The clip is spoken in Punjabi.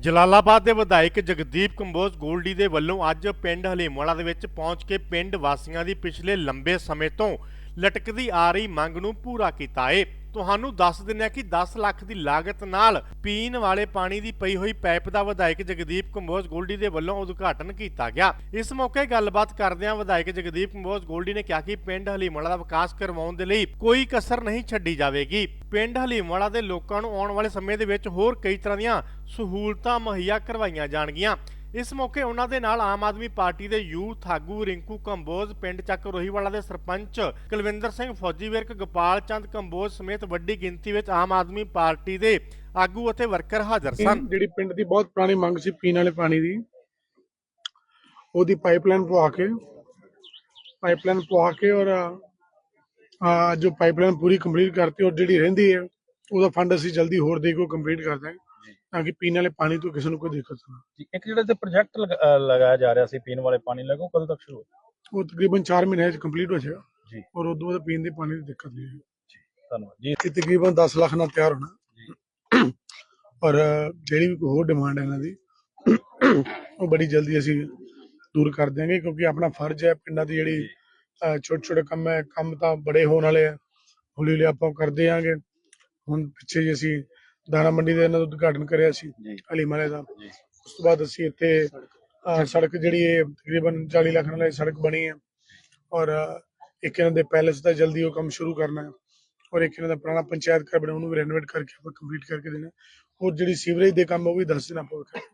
ਜਲਾਲਾਬਾਦ ਦੇ ਵਿਧਾਇਕ ਜਗਦੀਪ ਕੰਬੋਜ ਗੋਲਡੀ ਦੇ ਵੱਲੋਂ ਅੱਜ ਪਿੰਡ ਹਲੀਮਵਾਲਾ ਦੇ ਵਿੱਚ ਪਹੁੰਚ ਕੇ ਪਿੰਡ ਵਾਸੀਆਂ ਦੀ ਪਿਛਲੇ ਲੰਬੇ ਸਮੇਂ ਤੋਂ ਲਟਕਦੀ ਆ ਰਹੀ ਮੰਗ ਨੂੰ ਪੂਰਾ ਕੀਤਾ ਏ। ਤੁਹਾਨੂੰ ਦੱਸ ਦਿੰਦੇ ਕਿ 10 ਲੱਖ ਦੀ ਲਾਗਤ ਨਾਲ ਪੀਣ ਵਾਲੇ ਪਾਣੀ ਦੀ ਪਈ ਹੋਈ ਪਾਈਪ ਦਾ ਵਿਧਾਇਕ ਜਗਦੀਪ ਕੰਬੋਜ ਗੋਲਡੀ ਦੇ ਵੱਲੋਂ ਉਦਘਾਟਨ ਕੀਤਾ ਗਿਆ। ਇਸ ਮੌਕੇ ਗੱਲਬਾਤ ਕਰਦਿਆਂ ਵਿਧਾਇਕ ਜਗਦੀਪ ਕੰਬੋਜ ਗੋਲਡੀ ਨੇ ਕਿਹਾ ਕਿ ਪਿੰਡ ਹਲੀਮਾਲਾ ਦਾ ਵਿਕਾਸ ਕਰਵਾਉਣ ਦੇ ਲਈ ਕੋਈ ਕਸਰ ਨਹੀਂ ਛੱਡੀ ਜਾਵੇਗੀ। ਪਿੰਡ ਹਲੀਮਵਾਲਾ ਦੇ ਲੋਕਾਂ ਨੂੰ ਆਉਣ ਵਾਲੇ ਸਮੇਂ ਦੇ ਵਿੱਚ ਹੋਰ ਕਈ ਤਰ੍ਹਾਂ ਦੀਆਂ ਸਹੂਲਤਾਂ ਮੁਹੱਈਆ ਕਰਵਾਈਆਂ ਜਾਣਗੀਆਂ। ਇਸ ਮੌਕੇ ਉਹਨਾਂ ਦੇ ਨਾਲ ਆਮ ਆਦਮੀ ਪਾਰਟੀ ਦੇ ਯੂਥ ਆਗੂ ਰਿੰਕੂ ਕੰਬੋਜ ਪਿੰਡ ਚੱਕ ਰੋਹੀਵਾਲਾ ਦੇ ਸਰਪੰਚ ਕੁਲਵਿੰਦਰ ਸਿੰਘ ਫੌਜੀ ਵਿਰਕ ਗੋਪਾਲ ਚੰਦ ਕੰਬੋਜ ਸਮੇਤ ਵੱਡੀ ਗਿਣਤੀ ਵਿੱਚ ਆਮ ਆਦਮੀ ਪਾਰਟੀ ਦੇ ਆਗੂ ਅਤੇ ਵਰਕਰ ਹਾਜ਼ਰ ਸਨ। ਜਿਹੜੀ ਪਿੰਡ ਦੀ ਬਹੁਤ ਪੁਰਾਣੀ ਮੰਗ ਸੀ ਪੀਣ ਵਾਲੇ ਪਾਣੀ ਦੀ ਉਹਦੀ ਪਾਈਪਲਾਈਨ ਪਵਾ ਕੇ ਪਾਈਪਲਾਈਨ ਪਵਾ ਕੇ ਔਰ ਜੋ ਪਾਈਪਲਾਈਨ ਪੂਰੀ ਕੰਪਲੀਟ ਕਰਤੀ ਔਰ ਜਿਹੜੀ ਰਹਿੰਦੀ ਹੈ ਉਹਦਾ ਫੰਡ ਅਸੀਂ ਜਲਦੀ ਹੋਰ ਦੇ ਕੇ ਕੰਪਲੀਟ ਕਰ ਦਾਂਗੇ ਤਾਂ ਕਿ ਪੀਣ ਵਾਲੇ ਪਾਣੀ ਤੋਂ ਕਿਸੇ ਨੂੰ ਕੋਈ ਦਿੱਕਤ ਨਾ ਜੀ, ਇੱਕ ਜਿਹੜਾ ਤੇ ਪ੍ਰੋਜੈਕਟ ਲਗਾਇਆ ਜਾ ਰਿਹਾ ਸੀ ਪੀਣ ਵਾਲੇ ਪਾਣੀ ਲੱਗੋ ਕਦੋਂ ਤੱਕ ਸ਼ੁਰੂ ਹੋਇਆ? ਉਹ ਤਕਰੀਬਨ 4 ਮਹੀਨਿਆਂ 'ਚ ਕੰਪਲੀਟ ਹੋ ਜਾਏਗਾ। ਜੀ। ਔਰ ਉਦੋਂ ਬਾਅਦ ਪੀਣ ਦੇ ਪਾਣੀ ਦੀ ਦਿੱਕਤ ਨਹੀਂ ਹੋਏਗੀ। ਧੰਨਵਾਦ। ਜੀ। ਇਹ ਤਕਰੀਬਨ 10 ਲੱਖ ਨਾਲ ਤਿਆਰ ਹੋਣਾ। ਔਰ ਜਿਹੜੀ ਵੀ ਕੋਈ ਹੋਰ ਡਿਮਾਂਡ ਹੈ ਇਹਨਾਂ ਦੀ ਉਹ ਬੜੀ ਜਲਦੀ ਅਸੀਂ ਦੂਰ ਕਰ ਦਿਆਂਗੇ ਕਿਉਂਕਿ ਆਪਣਾ ਫਰਜ਼ ਹੈ ਪਿੰਡਾਂ ਦੀ ਜਿਹੜੀ ਛੋਟੇ ਛੋਟੇ ਕੰਮ ਹੈ ਕੰਮ ਤਾਂ ਬੜੇ ਹੋਣ ਵਾਲੇ ਆ ਹੌਲੀ ਹੌਲੀ ਆਪਾਂ ਕਰਦੇ ਆਂਗੇ ਹੁਣ ਪਿੱਛੇ ਜੀ ਅਸੀਂ ਦਾਣਾ ਮੰਡੀ ਦੇ ਇਹਨਾਂ ਦਾ ਉਦਘਾਟਨ ਕਰਿਆ ਸੀ ਜੀ। ਹਲੀਮਾਲੇ ਦਾ। ਉਸ ਤੋਂ ਬਾਅਦ ਅਸੀਂ ਇੱਥੇ ਸੜਕ ਜਿਹੜੀ ਹੈ ਤਕਰੀਬਨ 40 ਲੱਖ ਨਾਲ ਇਹ ਸੜਕ ਬਣੀ ਹੈ। ਔਰ ਇੱਕ ਇਹਨਾਂ ਦੇ ਪੈਲੇਸ ਦਾ ਜਲਦੀ ਉਹ ਕੰਮ ਸ਼ੁਰੂ ਕਰਨਾ ਹੈ। ਔਰ ਇੱਕ ਇਹਨਾਂ ਦਾ ਪੁਰਾਣਾ ਪੰਚਾਇਤ ਘਰ ਬਣਿਆ ਉਹਨੂੰ ਵੀ ਰੈਨੋਵੇਟ ਕਰਕੇ ਕੰਪਲੀਟ ਕਰਕੇ ਦੇਣਾ। ਔਰ ਜਿਹੜੀ ਸੀਵਰੇਜ ਦੇ ਕੰਮ ਉਹ ਵੀ ਦੱਸ ਦੇਣਾ ਪਊਗਾ ਜੀ